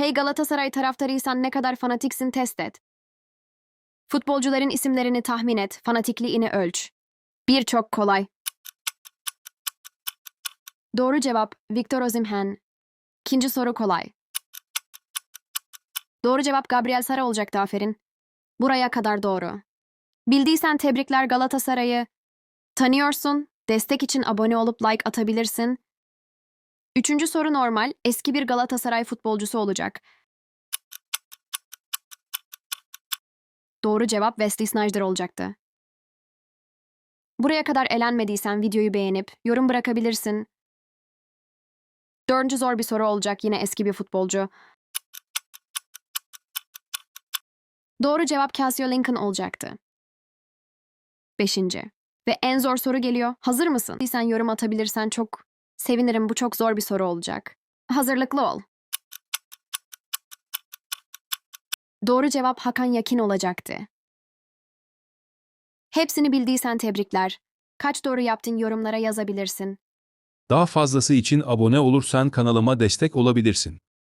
Hey Galatasaray taraftarıysan ne kadar fanatiksin test et. Futbolcuların isimlerini tahmin et, fanatikliğini ölç. Bir çok kolay. Doğru cevap Victor Osimhen. İkinci soru kolay. Doğru cevap Gabriel Sara olacaktı aferin. Buraya kadar doğru. Bildiysen tebrikler Galatasaray'ı. Tanıyorsun, destek için abone olup like atabilirsin. Üçüncü soru normal, eski bir Galatasaray futbolcusu olacak. Doğru cevap Wesley Sneijder olacaktı. Buraya kadar elenmediysen videoyu beğenip yorum bırakabilirsin. Dördüncü zor bir soru olacak yine eski bir futbolcu. Doğru cevap Casio Lincoln olacaktı. Beşinci. Ve en zor soru geliyor. Hazır mısın? Sen yorum atabilirsen çok sevinirim. Bu çok zor bir soru olacak. Hazırlıklı ol. Doğru cevap Hakan Yakin olacaktı. Hepsini bildiysen tebrikler. Kaç doğru yaptın yorumlara yazabilirsin. Daha fazlası için abone olursan kanalıma destek olabilirsin.